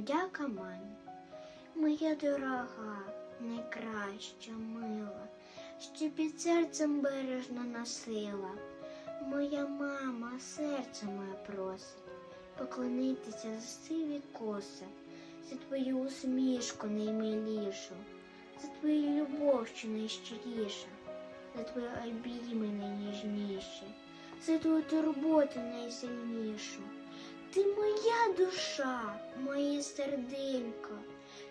подяка мамі. Моя дорога, найкраща, мила, що під серцем бережно носила. Моя мама серце моє просить поклонитися за сиві коси, за твою усмішку наймилішу, за твою любов, що найщиріша, за твої обійми найніжніші, за твою турботу найсильнішу. Ти моя душа, моє серденько,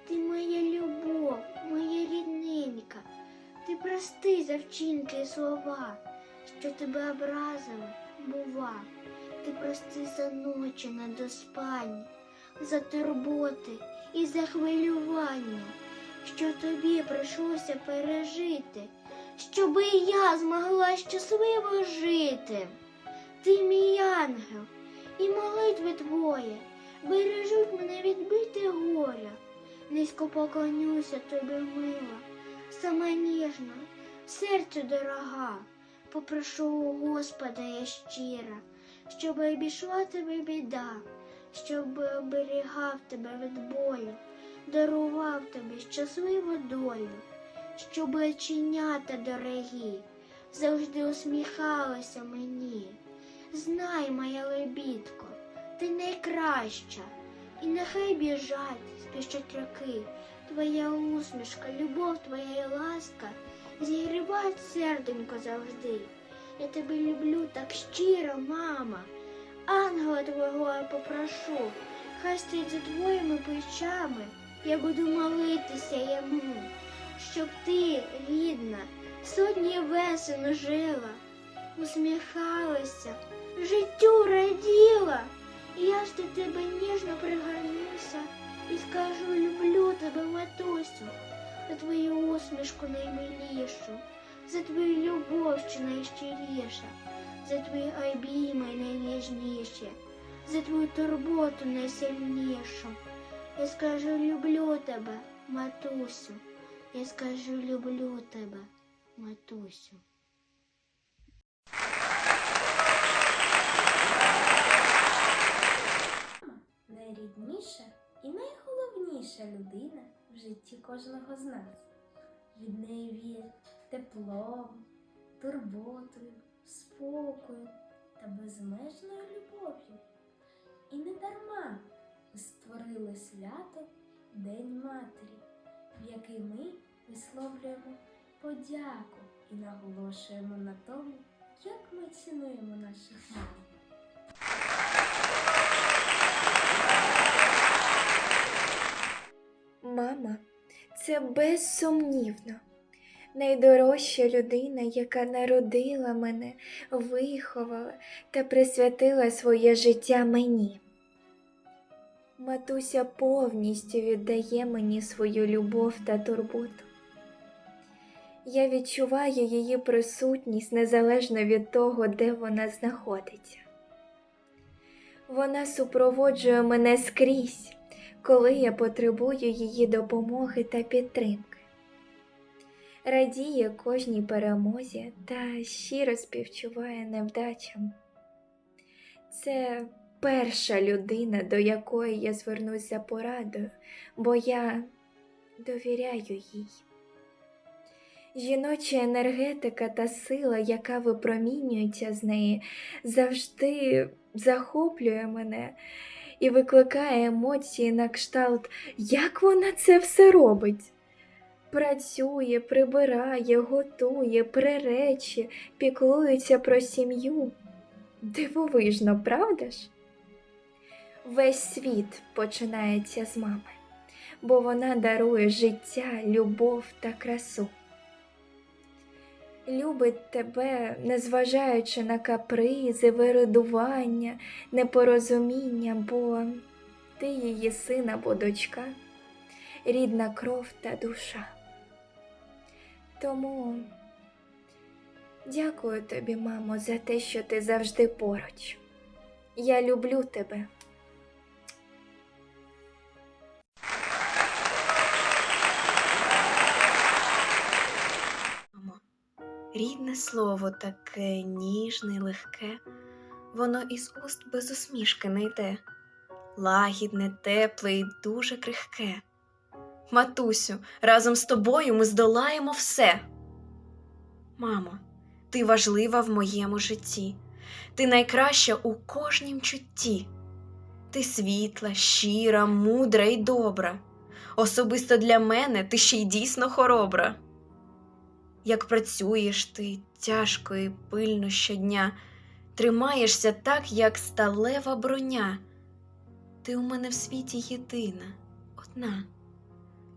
ти моя любов, моя рідненька. Ти прости за вчинки і слова, що тебе образили, бува. Ти прости за ночі на недоспання, за турботи і за хвилювання, що тобі прийшлося пережити, щоби я змогла щасливо жити. Ти мій ангел, і молитви твої бережуть мене від бити горя. Низько поклонюся тобі, мила, сама ніжна, серцю дорога, попрошу у Господа я щира, щоб обійшла тебе біда, щоб оберігав тебе від болю, дарував тобі щасливу долю, щоб оченята дорогі завжди усміхалися мені. Знай, моя лебідко, ти найкраща, і нехай біжать, спішать роки. Твоя усмішка, любов твоя і ласка зігрівають серденько завжди. Я тебе люблю так щиро, мама. Ангела твого я попрошу, хай стоїть за твоїми плечами. Я буду молитися йому, щоб ти, рідна, сотні весен жила, усміхалася, життю раділа. І я ж до тебе ніжно пригорнуся і скажу, люблю тебе, матусю, за твою усмішку наймилішу, за твою любов, що найщиріша, за твої обійми найніжніші, за твою турботу найсильнішу. Я скажу, люблю тебе, матусю, я скажу, люблю тебе, матусю. Найрідніша і найголовніша людина в житті кожного з нас. Від неї віє теплом, турботою, спокою та безмежною любов'ю. І не дарма створили свято День Матері, в який ми висловлюємо подяку і наголошуємо на тому, як ми цінуємо наших мам. Безсумнівно найдорожча людина, яка народила мене, виховала та присвятила своє життя мені. Матуся повністю віддає мені свою любов та турботу. Я відчуваю її присутність незалежно від того, де вона знаходиться. Вона супроводжує мене скрізь коли я потребую її допомоги та підтримки. Радіє кожній перемозі та щиро співчуває невдачам. Це перша людина, до якої я звернусь за порадою, бо я довіряю їй. Жіноча енергетика та сила, яка випромінюється з неї, завжди захоплює мене і викликає емоції на кшталт, як вона це все робить. Працює, прибирає, готує, приречі, піклується про сім'ю. Дивовижно, правда ж? Весь світ починається з мами, бо вона дарує життя, любов та красу. Любить тебе, незважаючи на капризи, виридування, непорозуміння, бо ти її син або дочка, рідна кров та душа. Тому дякую тобі, мамо, за те, що ти завжди поруч. Я люблю тебе. Рідне слово таке ніжне, й легке, воно із уст без усмішки не йде. лагідне, тепле і дуже крихке. Матусю, разом з тобою ми здолаємо все. Мамо, ти важлива в моєму житті, ти найкраща у кожнім чутті. Ти світла, щира, мудра і добра. Особисто для мене ти ще й дійсно хоробра. Як працюєш ти тяжко і пильно щодня, тримаєшся так, як сталева броня. Ти у мене в світі єдина, одна.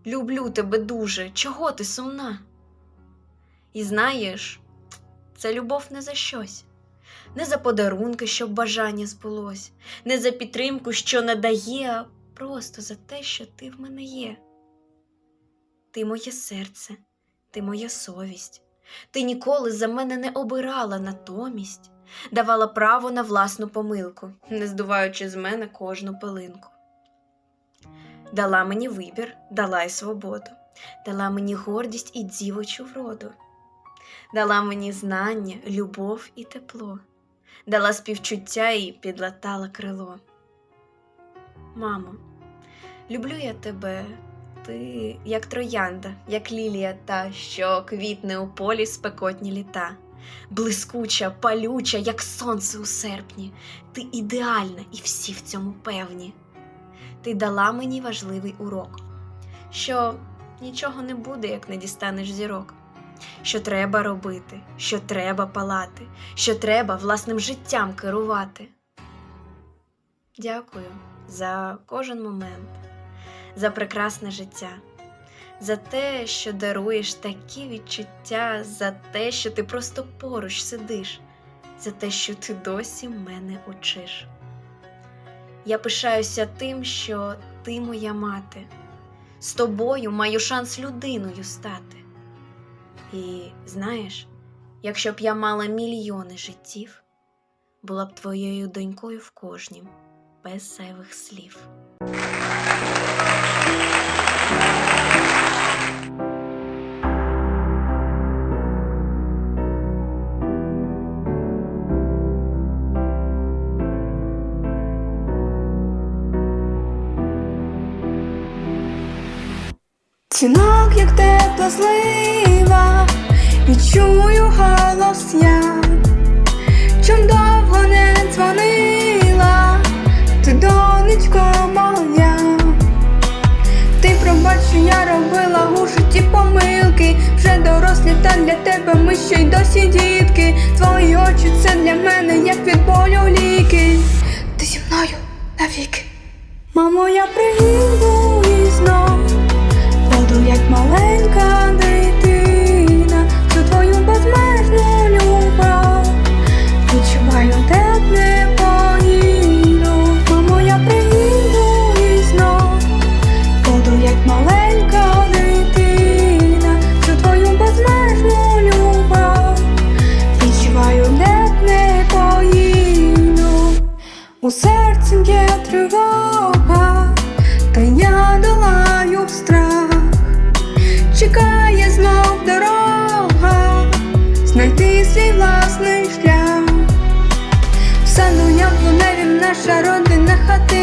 Люблю тебе дуже, чого ти сумна? І знаєш, це любов не за щось, не за подарунки, щоб бажання збулось, не за підтримку, що надає, а просто за те, що ти в мене є. Ти моє серце, ти моя совість. Ти ніколи за мене не обирала натомість, давала право на власну помилку, не здуваючи з мене кожну пилинку. Дала мені вибір, дала й свободу, дала мені гордість і дівочу вроду, дала мені знання, любов і тепло, дала співчуття і підлатала крило. Мамо, люблю я тебе, ти як троянда, як лілія та, що квітне у полі спекотні літа. Блискуча, палюча, як сонце у серпні, ти ідеальна і всі в цьому певні. Ти дала мені важливий урок, що нічого не буде, як не дістанеш зірок, що треба робити, що треба палати, що треба власним життям керувати. Дякую за кожен момент, за прекрасне життя, за те, що даруєш такі відчуття, за те, що ти просто поруч сидиш, за те, що ти досі мене учиш. Я пишаюся тим, що ти моя мати, з тобою маю шанс людиною стати. І знаєш, якщо б я мала мільйони життів, була б твоєю донькою в кожнім, без зайвих слів. Дзвінок, як тепла злива, відчую галас я, чом ми ще й досі дітки. Твої очі це для мене, як від болю ліки. Ти зі мною навіки. У серці є тривога, та я долаю страх чекає знов дорога, знайти свій власний шлях. в я в планеві наша родина хатина,